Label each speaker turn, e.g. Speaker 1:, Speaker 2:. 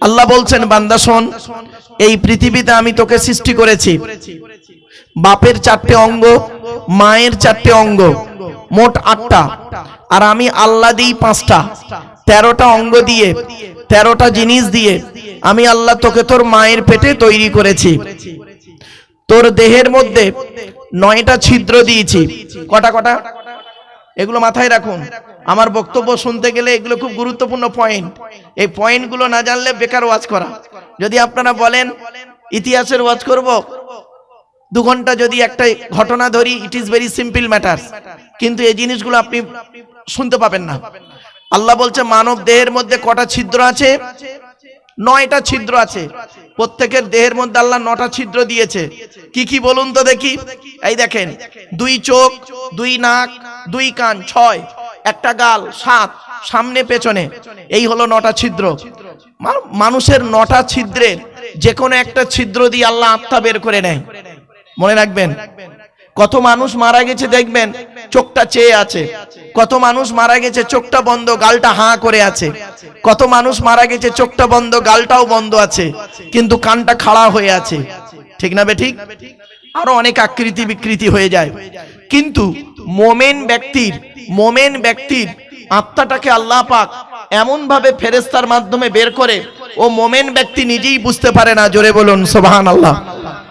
Speaker 1: আল্লাহ বলছেন, বান্দা শোন, এই পৃথিবীতে আমি তোকে সৃষ্টি করেছি। বাপের চারটে অঙ্গ, মায়ের চারটে অঙ্গ, মোট আটটা। আর আমি আল্লাহ দিই পাঁচটা। তেরোটা অঙ্গ দিয়ে, তেরোটা জিনিস দিয়ে আমি আল্লাহ তোকে তোর মায়ের পেটে তৈরি করেছি। তোর দেহের মধ্যে নয়টা ছিদ্র দিয়েছি। কটা কটা? এগুলো মাথায় রাখুন। আমার বক্তব্য শুনতে গেলে এগুলো খুব গুরুত্বপূর্ণ পয়েন্ট এই পয়েন্টগুলো না জানলে বেকার ওয়াজ করা। যদি আপনারা বলেন, ইতিহাসের ওয়াজ করব? দু ঘণ্টা যদি একটা ঘটনা ধরি it is very simple matter কিন্তু এই জিনিসগুলো আপনি শুনতে পাবেন না। আল্লাহ বলছে, মানব দেহের মধ্যে কটা ছিদ্র আছে? নয়টা ছিদ্র আছে। প্রত্যেকের দেহের মধ্যে আল্লাহ নটা ছিদ্র দিয়েছে। কি কি বলুন তো দেখি। এই দেখেন, দুই চোখ, দুই নাক দুই কান, ছয়, একটা গাল, সাত, সামনে, পেছনে। এই হলো নটা ছিদ্র। মানুষের নটা ছিদ্রের যে কোনো একটা ছিদ্র দিয়ে আল্লাহ আত্মা বের করে নেয়। মনে রাখবেন? কত মানুষ মারা গেছে দেখবেন, চোখটা চেয়ে আছে। কত মানুষ মারা গেছে, চোখটা বন্ধ, গালটা হাঁ করে আছে। কত মানুষ মারা গেছে, চোখটা বন্ধ, গালটাও বন্ধ আছে। কিন্তু কানটা খাড়া হয়ে আছে। ঠিক না বে ঠিক? আরও অনেক আকৃতি বিকৃতি হয়ে যায়। কিন্তু মোমেন ব্যক্তির মোমেন ব্যক্তির আত্মাটাকে আল্লাহ পাক এমন ভাবে ফেরেস্তার মাধ্যমে বের করে ও মোমেন ব্যক্তি নিজেই বুঝতে পারে না। জোরে বলুন সোবাহান আল্লাহ